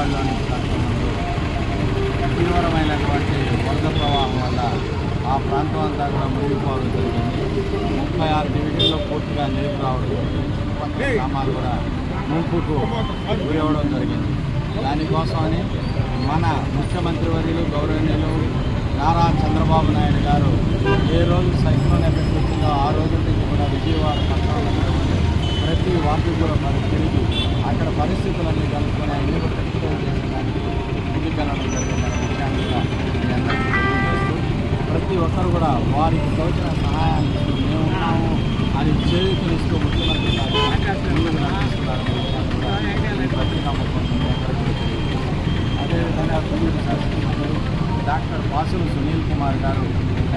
మండలంలోని ప్రాంతంలో తీవ్రమైనటువంటి వరద ప్రవాహం వల్ల ఆ ప్రాంతం అంతా కూడా మునిగిపోవడం జరిగింది. ముప్పై ఆరు డివిజన్లో పూర్తిగా నీరు రావడం జరిగింది. గ్రామాలు కూడా ముంపుకు గురవడం జరిగింది. దానికోసమని మన ముఖ్యమంత్రి వర్యులు గౌరవనీయులు నారా చంద్రబాబు నాయుడు గారు ఏ రోజు సైక్లోన్ ఎఫెక్ట్ వచ్చిందో ఆ రోజు నుంచి కూడా విజయవాడ పట్టణంలో ప్రతి వార్డు కూడా మరి తిరిగి అక్కడ పరిస్థితులన్నీ కనుక్కొని ఒక్కరు కూడా వారికి తోచిన సహాయాన్ని మేము ఉన్నాము. అని చేయూతనిస్తూ ముఖ్యమంత్రి అదేవిధంగా గుంటూరు శాసనసభ్యులు డాక్టర్ వాసులు సునీల్ కుమార్ గారు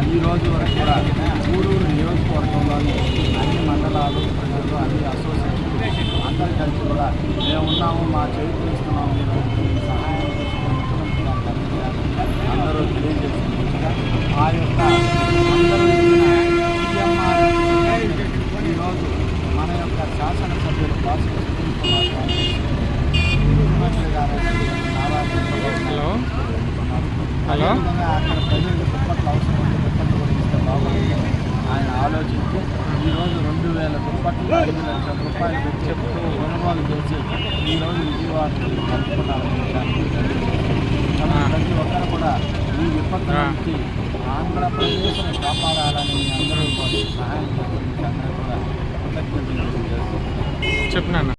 ఈ రోజు వరకు కూడా గూడూరు నియోజకవర్గంలోని అన్ని మండలాలు ప్రజలు అన్ని అసోసియేషన్లు అందరు కలిసి కూడా మేము ఉన్నాము మా చేతులు ఇస్తున్నాము మీరు ఈ సహాయం తీసుకొని ముఖ్యమంత్రి గారికి అందించాలని అందరూ తెలియజేసినట్టుగా ఆ యొక్క అందరూ ఇచ్చిన CMR ఈరోజు మన యొక్క శాసనసభ్యులు హలో? అదేవిధంగా అక్కడ ప్రజలకు దుప్పట్లు అవసరం ఉంది దుప్పట్లు కూడా ఇస్తే ఆయన ఆలోచించి ఈరోజు రెండు వేల దుప్పట్లు ఐదు లక్షల రూపాయలు పెట్టి చెప్తూ కొనుగోలు చేసి ఈరోజు తెలియజేస్తున్నాను. కాబట్టి ప్రతి ఒక్కరు కూడా ఈ విపత్తు నుంచి ఆంధ్రప్రదేశ్ను కాపాడాలని అందరూ సహాయం చెప్పినాను